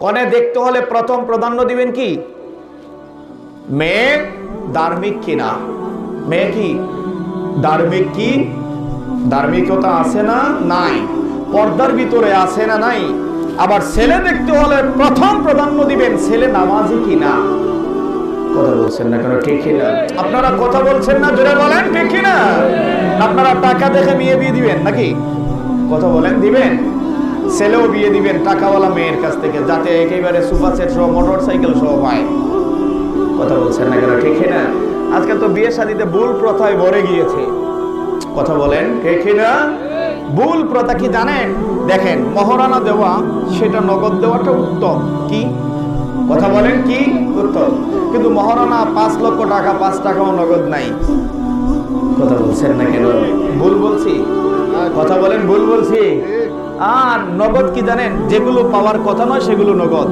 কনে দেখতে হলে প্রথম প্রাধান্য দিবেন কি? মেয়ে ধার্মিক কিনা? মেয়ে কি? ধার্মিক কি? ধার্মিকতা আছে না? নাই। পর্দার ভিতরে আছে না নাই? আবার ছেলে দেখতে হলে প্রথম প্রাধান্য দিবেন ছেলে নামাজি কিনা? কথা বলছেন না কেন? ঠিক না আপনারা কথা বলছেন না? জোরে বলেন, ঠিক না আপনারা টাকা দেখে মেয়ে বিয়ে দিবেন নাকি? কথা বলেন, দিবেন? ছেলেও বিয়ে দিবেন টাকাওয়ালা মেয়ের কাছ থেকে, যাতে একেবারে সুপার সেট সহ মোটর সাইকেল সহ পায় কথা বলছেন না কেন? ঠিক না আজকাল তো বিয়ে শাদিতে ভুল প্রথায় ভরে গিয়েছে। কথা বলেন, ঠিক না ভুল প্রথা কি জানেন? দেখেন, মহারানা দেওয়া, সেটা নগদ দেওয়াটা উত্তম। কি? কথা বলেন, কি উত্তম? কিন্তু মহারানা পাঁচ লক্ষ টাকা, পাঁচ টাকাও নগদ নাই। কথা বলছেন না কেন? ভুল বলছি? কথা বলেন, ভুল বলছি? আর নগদ কি জানেন? যেগুলো পাওয়ার কথা নয়, সেগুলো নগদ।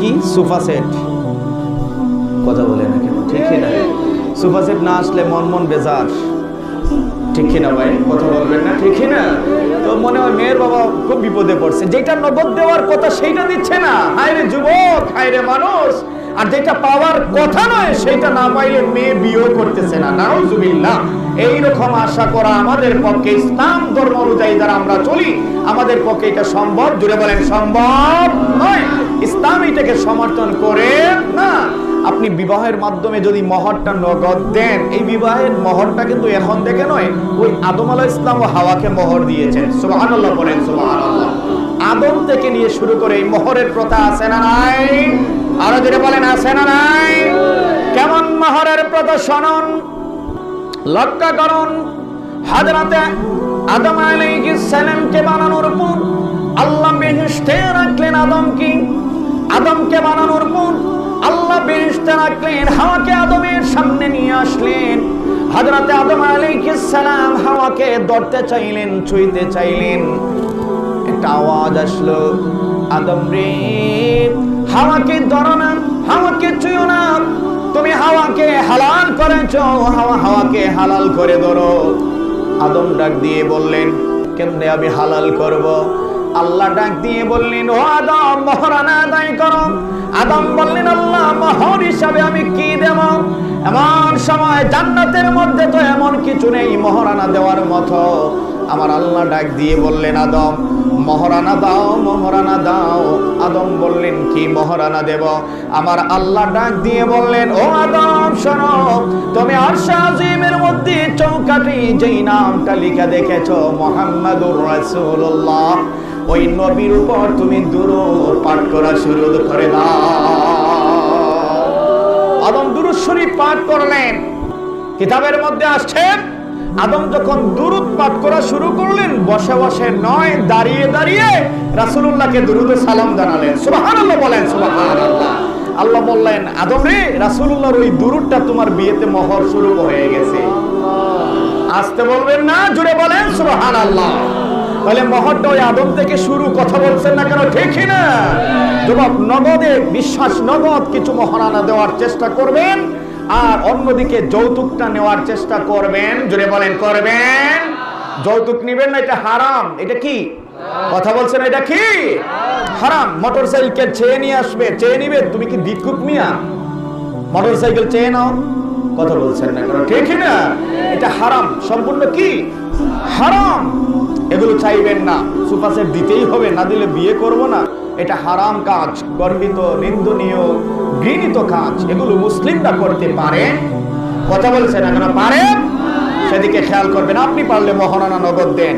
কি? Sofa set. কথা বলে না কেন? ঠিক না সোফা সেট না আসলে মন মন বেজার। ঠিক না ভাই? কথা বলবেন না? ঠিক না তো মনে হয় মেয়ের বাবা খুব বিপদে পড়ছে। যেটা নগদ দেওয়ার কথা, সেইটা দিচ্ছে না। হায় রে যুবক হায় রে মানুষ। আর যেটা পাওয়ার কথা নয়, সেটা না পাইলে মেয়ে বিয়েও করতেছে না। নাউজুবিল্লাহ। এইরকম আশা করা আমাদের পক্ষে ইসলাম ধর্ম অনুযায়ী যারা আমরা চলি, আমাদের পক্ষে এটা সম্ভব। জুড়ে বলেন, সম্ভব নয়। ইসলাম এটাকে সমর্থন করে না। আপনি বিবাহের মাধ্যমে যদি মহরটা নগদ দেন, এই বিবাহের মহরটা কিন্তু এখন দেখে নয়, ওই আদম আলাহ ইসলাম ও হাওয়াকে মহর দিয়েছেন সুবহানাল্লাহ বলেন, সুবহানাল্লাহ। আদম থেকে নিয়ে শুরু করে এই মহরের প্রথা আছে না নাই? আরও যেটা বলেন, আছে না নাই? কেমন মহরের প্রদর্শন লক্ষ্য করুন হাজরাতে আদম আলাইহিস সালামকে বানানোর পর আল্লাহ বেহেশতে রাখলেন আদমকে। আদমকে বানানোর পর আল্লাহ বেহেশতে রাখলেন হাওয়াকে আদমের সামনে নিয়ে আসলেন। হাজরাতে আদম আলাইহিস সালাম হাওয়াকে ধরতে চাইলেন, ছুঁইতে চাইলেন। একটা আওয়াজ আসলো, আদম রে হাওয়াকে ধরো না হাওয়াকে ছুঁয়ো না তুমি হাওয়াকে হালাল করেছ, হাওয়া হাওয়াকে হালাল করে ধরো। আদম ডাক দিয়ে বললেন, কেমনে আমি হালাল করব? আল্লাহ ডাক দিয়ে বললেন, ও আদম, মহরানা আদায় করো। আদম বললেন, আল্লাহ, মহর হিসাবে আমি কি দেব? এমন সময় জান্নাতের মধ্যে তো এমন কিছু নেই, মহরানা দেওয়ার মতো। আমার আল্লাহ ডাক দিয়ে বললেন, আদম, মহারানা দাও মহারানা দাও। আদম বললেন, কি মহারানা দেব? আমার আল্লাহ ডাক দিয়ে বললেন, ও আদম, শোনো, তুমি আরশা আজিমের মধ্যে চৌকাঠি যেই নামটা লিখে দেখেছ, মোহাম্মদুর রাসূলুল্লাহ। ওই নবীর উপর তুমি দুরূদ পাঠ করা শুরু করে দাও। শরীফ পাঠ করলেন। কিতাবের মধ্যে আসছেন আদম যখন দুরুদ পাঠ করা শুরু করলেন, বসে বসে নয়, দাঁড়িয়ে দাঁড়িয়ে রাসূলুল্লাহকে দুরুদে সালাম জানালেন। সুবহানাল্লাহ বলেন, সুবহানাল্লাহ। আল্লাহ বললেন, আদম রে, রাসূলুল্লাহর ওই দুরুদটা তোমার বিয়েতে মোহর শুরু হয়ে গেছে। আসতে বলবেন না জুড়ে বলেন, সুবহানাল্লাহ। তাহলে মহরটা ওই আদম থেকে শুরু কথা বলছেন না কেন? ঠিকই না। যুবক নগদে, বিশ্বাস নগদ, কিছু মহারানা দেওয়ার চেষ্টা করবেন, আর অন্যদিকে যৌতুকটা নেওয়ার চেষ্টা করবেন। জুড়ে বলেন, করবেন। যৌতুক নিবেন না, এটা হারাম। এটা কি? কথা বলছেন এটা কি? হারাম। মোটর সাইকেল চেয়ে নিয়ে আসবে, চেয়ে নিবে। তুমি কি ভিক্ষুক মিয়া? মোটর সাইকেল চেয়ে নাও। কথা বলছেন না কেন? ঠিক না। এটা হারাম। সম্পূর্ণ কি? হারাম। এগুলো চাইবেন না। সুপাসের দিতেই হবে, না দিলে বিয়ে করব না। এটা হারাম কাজ গর্বিত নিন্দনীয়, ঘৃণিত কাজ। এগুলো মুসলিমরা করতে পারে। কথা বলছেন না কেন? পারে? সেদিকে খেয়াল করবেন, আপনি পারলে মহারানা নগদ দেন।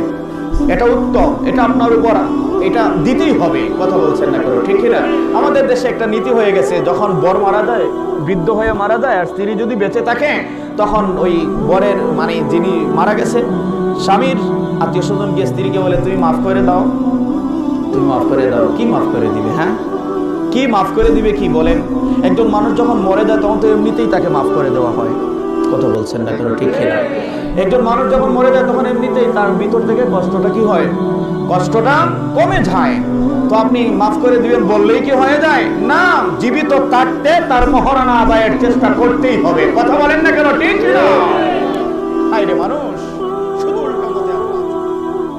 এটা উত্তম, এটা আপনার উপর। এটা দিতেই হবে, কথা বলছেন না কেন? ঠিক না আমাদের দেশে একটা নীতি হয়ে গেছে, যখন বর মারা যায়, বৃদ্ধ হয়ে মারা যায়, আর স্ত্রী যদি বেঁচে থাকে, তখন ওই বরের মানে যিনি মারা গেছে স্বামীর আত্মীয় স্বজন গিয়ে স্ত্রীকে বলে তুমি মাফ করে দাও। তুমি মাফ করে দাও। কি মাফ করে দিবে হ্যাঁ? কি মাফ করে দিবে কি? বলেন একজন মানুষ যখন মরে যায় তখন তো এমনিতেই তাকে মাফ করে দেওয়া হয়। কথা বলছেন না কেন ঠিক না একজন মানুষ যখন মরে যায় তখন এমনিতেই তার ভিতর থেকে কষ্টটা কি হয়? কষ্টটা কমে যায়। তো আপনি মাফ করে দিবেন বললেই কি হয়ে যায়? না জীবিত থাকতে তার মহারানা আদায়ের চেষ্টা করতেই হবে। কথা বলেন না কেন ঠিক না মানুষ!